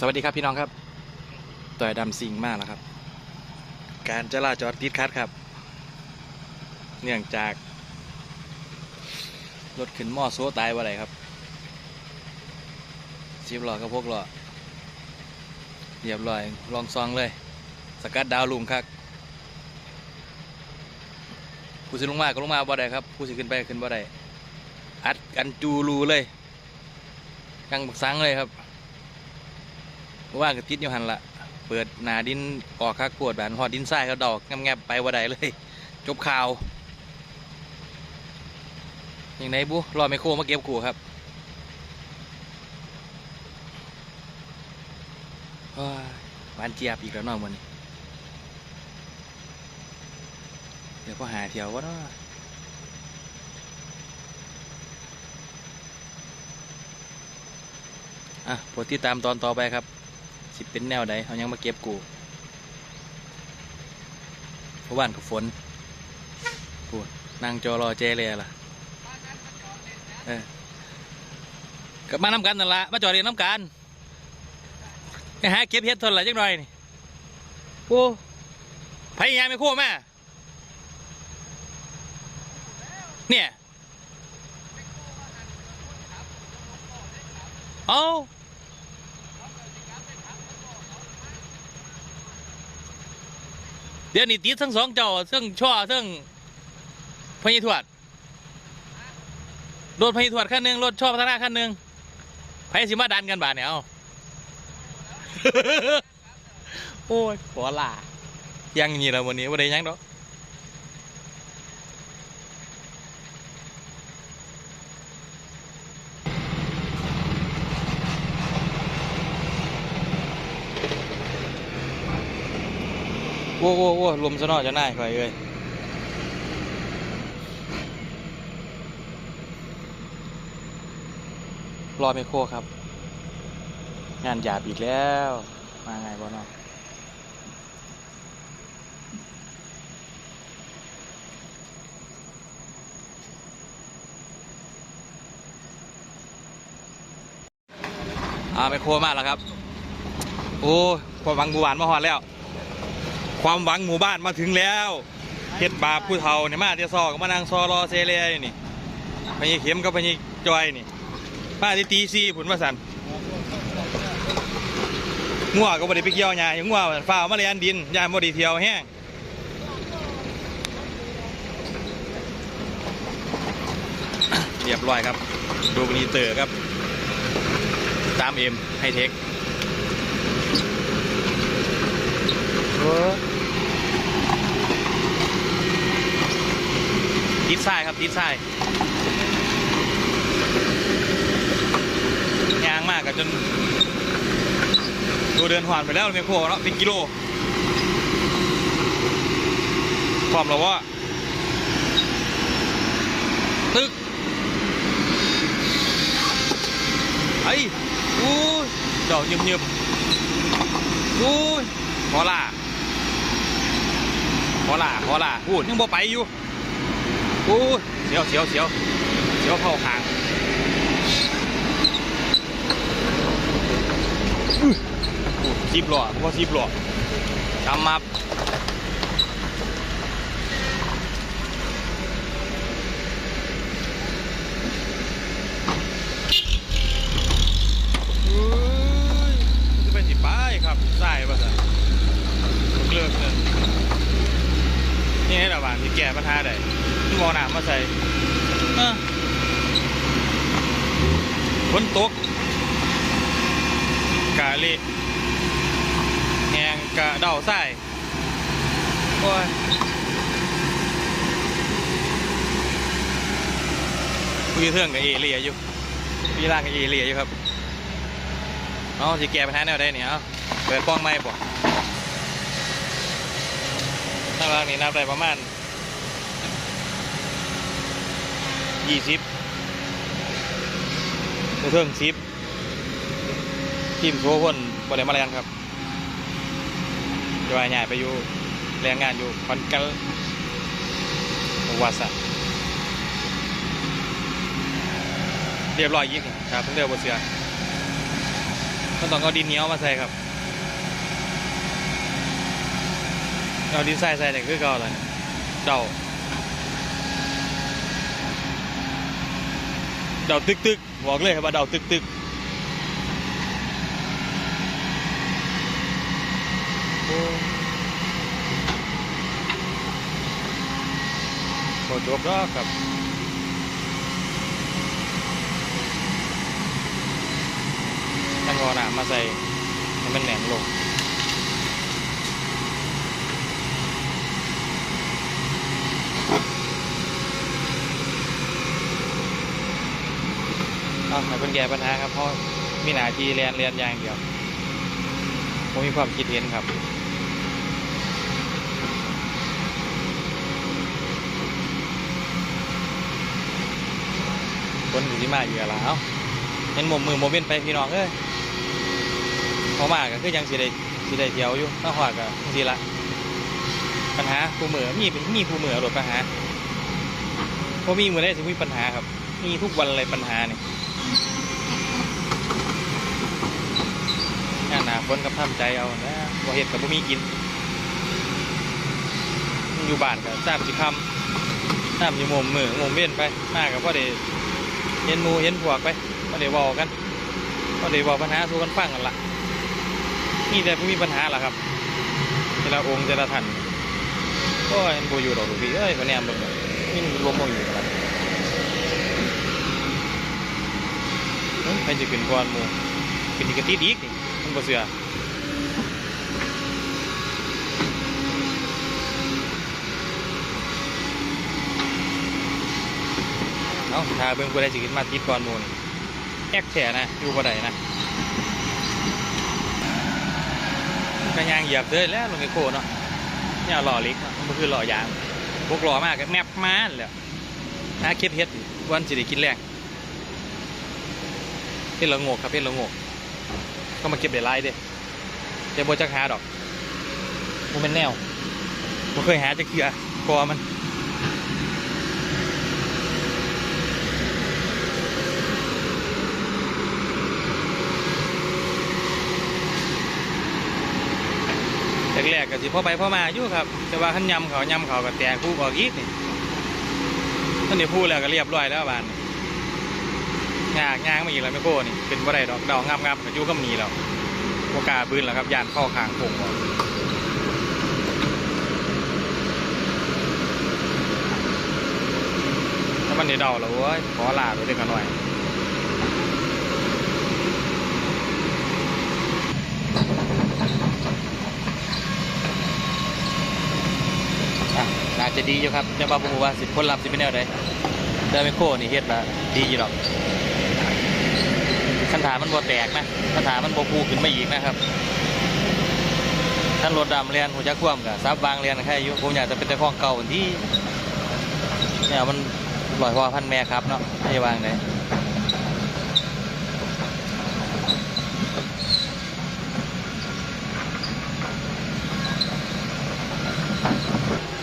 สวัสดีครับพี่น้องครับต่อยดำซิงมากแล้วครับ การจราจรติดขัดครับ เนื่องจาก รถขึ้นหม้อโซ่ตายว่าไรครับสิบล้อกับพวกล้อเรียบร้อยลองซองเลย สกัดดาวลุงครับผู้สิลงมาก็ลงมาบ่ได้ครับผู้สิขึ้นไปขึ้นบ่ได้อัดกันจูรูเลยกังบักสังเลยครับ ว่าก็ติดอยู่หันละเปิดหนาดินออกคักปวดแบบหอดดินทรายเขาดอกแงบๆไปว่าใดเลย จบข่าวอย่างไหนบุรอไมโครมาเก็บกูครับโอ้ยหวานเจียบอีกแล้วน้องมันเดี๋ยวพอหาเที่ยววะเนาะอะโปรดติดตามตอนต่อไปครับ สิเป็นแนวใดเขายังมาเก็บกูเพราะว่านกับฝนพูนั่งจอรอเจเลยล่ะเออก็มานำกันนั่นละมาจอดเรียนน้ำกันไปหาเก็บเฮ็ดทนละจักหน่อยนี่โอ้พยายามไม่คู่แม่เนี่ยเอา ดี๋ยวนี้ติดทั้งสองเจ้าทั้งช่อทั้งพญทวดรถพญทวดคันหนึ่งรถช่อพัฒนาคันหนึ่งไผสิมาดันกันบาดเนี่ยเอาโอ้ยขอลายังงี้แล้ววันนี้วันใดยังดอก ว้โว้โว้ลมซะหน่อจะน่ายใครเอ้ยรอไมโครครับ งานหยาบอีกแล้ว มาไงบอนาะอ่าไมโครมากแล้วครับ โอ้ความหวังหมู่บ้านมาหอดแล้ว ความหวังหมู่บ้านมาถึงแล้วเฮ็ดบาปผู้เฒ่าเนี่ยมาเดี๋ยวซอก็มานั่งซอรอเซเลนี่พญเข็มกับพญจอยนี่มาที่ตีซีผุนมาสันงัวก็บ่ได้ไปเกี่ยวหญ้าอย่างงัวมันฟ้าวมาเลยอันดินยามบ่ได้เที่ยวแห้งเรียบร้อยครับ ดูบนีเตอร์ครับ ตามเอ็มให้เทค ติ ชิดทรายางมากกับจนดูเดินผ่านไปแล้วเมโครเนาะเป็นกิโลความเราว่าตึกไอ้อู้ยดอกยืมยืมๆอู้ยขอลาขอลาขอลาพูดยังบ่ไปอยู่ โอ้เสียวเสียวเสียวเสียวเข้าคางอื้อโอ้สิบหล่อผมว่าสิบหล่อจำมาเอ้ยจะเป็นสิไปครับใส่ป่ะสิเลิกเลยนี่ให้ระหว่างที่แก้ปัญหาได้ ที่มองหนามมาใส่เอ้อฝนตกกะเละแหงกะเดาใส่โอ้ยคุยเรื่องกับเอเลียอยู่คุยร่างกับเอเลียอยู่ครับเอาสิแก้ปัญหาแนวได้เนี่ยเอาเปิดป้องไม่บ่ข้างล่างนี้นับได้ประมาณ ยี่สิบตัวเทิงสิบทีมโชว์คนบริมาแรงครับจะวายใหญ่ไปอยู่แรงงานอยู่คอนกัลวัสะเรียบร้อยยิ่งครับเพิ่งเดือบเสือมันต้องเอาดินเหนียวมาใส่ครับเอาดินใส่ใส่เนี่ยคือเก่าเลยเดา เดาตึกตึกบอกเลยว่าเดาตึกตึกโอ้โหจบแล้วครับตั้งรอหนามาใส่ให้มันแหนมลง เอาให้เป็นแก้ปัญหาครับเพราะมีหน้าที่เรียนเรียนอย่างเดียวผมมีความคิดเห็นครับคนอยู่ที่มาอยู่แล้วเห็นหมุมมือโมเมนไปพี่น้องเอ้ยพอมาก็คือยังสิได้สิได้เที่ยวอยู่ถ้าหอดก็บางทีละปัญหาผู้เหมือมีมีผู้เหมือรถปัญหาพอมีมือได้ถึงมีปัญหาครับ มีทุกวันเลยปัญหาเนี่งาน หนาฝนกับทำใจเอานะบ่เห็ดกับบ่มีกิน อยู่บ้านก็ทราบสิคำทราบอยู่มุมมือมุมเว้นไปมากับพ่อเดเห็นมูเห็นพวกไปพ่อเดบอกกันพ่อเดบอกปัญหาสู้กันฟังกันละนี่แต่ผู้มีปัญหาล่ะครับแต่ละองค์แต่ละท่านโอ้ยมันบูอยู่ดอกลูกพี่เอ้ยวันนี้มันนี่รวมมาอยู่กันเฮ้ยใครจะขึ้นก่อนมูขึ้นกระติดอีกนี่ บ่เสือเอาถ้าเบิ่งผู้ใดสิขึ้นมาติดก่อนหมูนี่แอกแฉนะ อยู่บ่ได้นะกระยางเหยียบเลยแล้วลงไอโคเนาะเนี่ยหล่อเล็กเนาะมันคือหล่อยางพวกหล่อมากก็แมบมาแล้วหาเก็บเฮ็ดวันสิได้กินแรงเฮ็ดละงกครับเฮ็ดละงก ก็มาเก็บได้หลายเด้เดี๋ยวโบจักหาดอกมันเป็นแนวผมเคยหาจะเกลือกอมันแรกๆก็สิพ่อไปพ่อมาอยู่ครับ แต่ว่าขันยำเขายำเขาก็แตกคู่ออกอีกนี่ท่านนี่พูดแล้วก็เรียบร้อยแล้วบานนี่ งากงางมาอีกแล้วไม่โก้นี่เป็นบ่ได้ดอกดอกงามๆก็อายู่ก็มีแล้วโอกล้าบืนแล้วครับยานข้าคางพงออกถ้ามันได้เดาแล้วเว้ยขอลาไปด้วยกันหน่อยอะน่าจะดีอยู่ครับจะมาบอกว่าสิผลลัพธ์สิเป็นแนวใดเดอร์เมโค้นี่เฮ็ดมาดีอยู่หรอก ถามันบ่แตกนะคันถามันบ่พูขึ้นมาอีกนะครับท่านรถดำเรียนหัวจักคว่ำกับซับบางเรียนแค่อายุผมอยากจะเป็นแต่ของเก่าที่เนี่ยมันลอยกว่าพันแม่ครับเนาะไม่วางเลย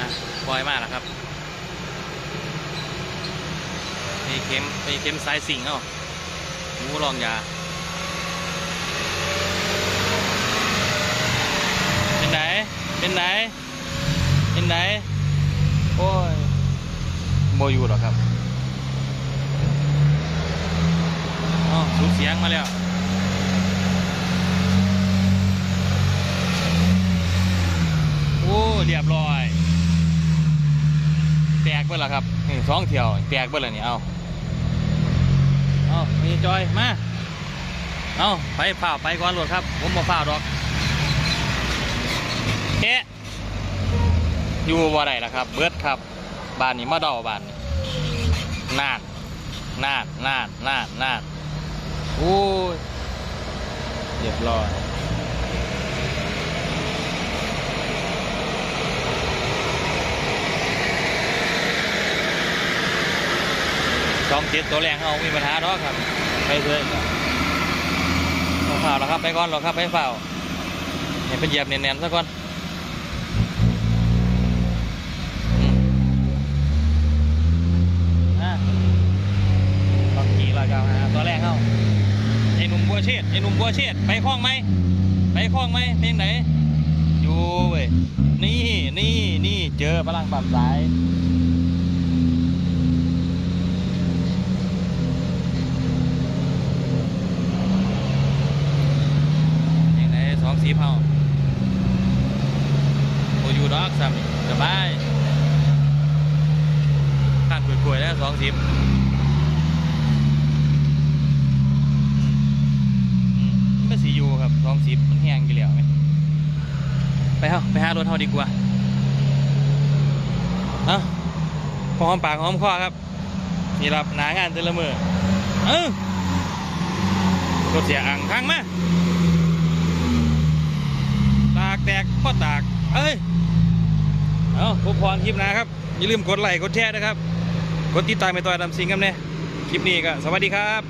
อะลอยมากแล้วครับมีเข็มมีเข็มสายสิงเนาะ หมูลองยาเป็นไหนเป็นไหนเป็นไหนโอ้ยโมยูหรอครับอ๋อสูบเสียงมาแล้วโอ้เรียบร้อย แตกเบิ่แล้วครับนี่สองเที่ยวแตกเบิ่แล้วนี่เอา เอามีจอยมาเอาไปฝ้าไปก่อนรถครับ ผมมาเฝ้าดอกเอ๊ะอยู่บ่ได้ละครับ เบิดครับบ้านนี้มาดอบ้านนี้นานนานนานนานนานโอ้ยเรียบร้อย องเจ็ดตัวแรงเอามีปัญหาเนาะครับไปเลยเอาฝ่าแล้วครับไปก่อนหรอครับไปเฝ่าเห็นเป็นเหยียบเนียนๆซะก่อนอืมอะลองขี่ลอยกาวหาตัวแรกเข้าไอ้หนุ่มบัวเชษไอ้หนุ่มบัวเชษไปคล้องไหมไปคล้องไหมเพลงไหนอยู่เว้ยนี่นี่นี่เจอพลังปั๊มสายเพล ซีเผาโออยู่ดอกซ้ำสบายข้างกล้วยๆแล้วสองสิบมันก็สีอยู่ครับสองสิบมันแห้งกี่เหลียวไหมไปเฮาไปหารถเฮาดีกว่าเอ้าพอหอมปากหอมคอครับนี่รับหนางานแต่ละมือเออรถเสียอ่างข้างมา แตกข้อตาก เอ้ย เอาพบพรคลิปนะครับ อย่าลืมกดไลค์กดแชร์นะครับ กดติดตามไปต่อยดำซิงกันเนี่ยคลิปนี้ก็สวัสดีครับ